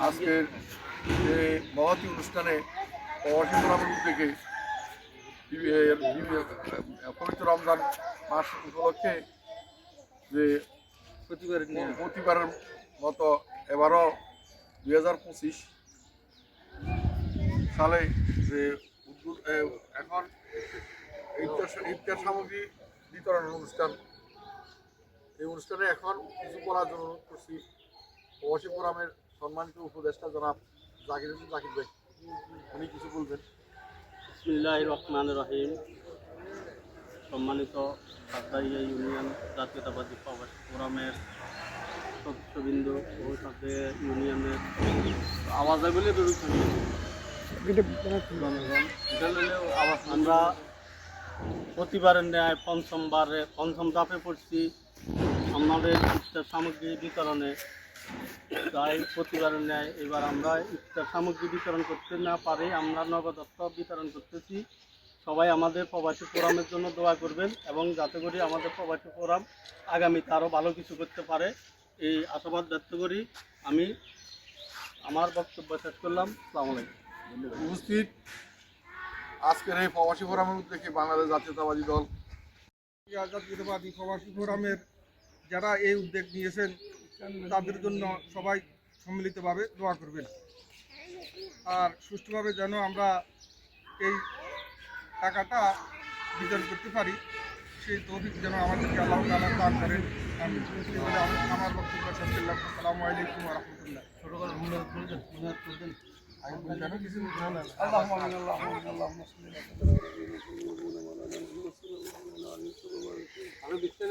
আজকের যে মহতি অনুষ্ঠানে প্রবাসী ফোরামের থেকে পবিত্র রমজান মাস উপলক্ষে যে প্রতিবার প্রতিবারের মতো এবারও দুই হাজার পঁচিশ সালে যে উদ্যোগ- এখন ইফতার সামগ্রী বিতরণের অনুষ্ঠান। এই অনুষ্ঠানে এখন কিছু বলার জন্য অনুরোধ করছি। প্রবাসী ফোরামের সম্মানিত উপদেষ্টা জনাব জাকির হোসেন জাকির ভাই, উনি কিছু বলবেন? রহমান রহিম। সম্মানিত ইউনিয়ন জাতীয়তাবাদী ফোরামের সদস্যবৃন্দ ইউনিয়নের আওয়াজে আমরা প্রতিবারের ন্যায় পঞ্চমবারে, পঞ্চম ধাপে পড়ছি। আমাদের সামগ্রী বিতরণে তাই প্রতিবারের ন্যায় এবার আমরা ইফতার সামগ্রী বিতরণ করতে না পারে আমরা নগদ অর্থ বিতরণ করতেছি। সবাই আমাদের প্রবাসী ফোরামের জন্য দোয়া করবেন এবং যাতে করে আমাদের প্রবাসী ফোরাম আগামীতে আরও ভালো কিছু করতে পারে। এই আশাবাদ ব্যক্ত করি। আমি আমার বক্তব্য শেষ করলাম। সালাম আলাইকুম। উপস্থিত। আজকের এই প্রবাসী ফোরামের উদ্যোগে বাংলাদেশ জাতীয়তাবাদী দল। জাতীয়তাবাদী প্রবাসী ফোরামের যারা এই উদ্যোগ নিয়েছেন তাদের জন্য সবাই সম্মিলিতভাবে দোয়া করবেন। আর সুষ্ঠুভাবে যেন আমরা এই টাকাটা বিতরণ করতে পারি সেই তৌফিক যেন আমাদেরকে আল্লাহ তালা দান করেন। আমি আমার বক্তব্য করলাম। আসসালামু আলাইকুম রহমতুল্লাহ। ছোটো মনে করবেন মনে আল্লাহ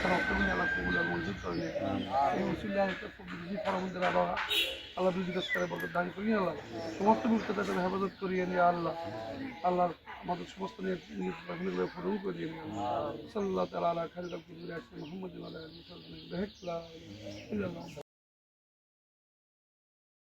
দিয়ে আল্লাহ। কবুল মঞ্জুর করে এই মুসলিম বিধি ফরমদের আল্লাহ আল্লাহ কাজ করে বলতে দান করি আল্লাহ সমস্ত মুক্ততা তাদের হেফাজত করিয়ে নিয়ে আল্লাহ আল্লাহ আমাদের সমস্ত নিয়ে পূরণ করিয়ে নিয়ে সাল্লাহ তালা আল্লাহ খালিদ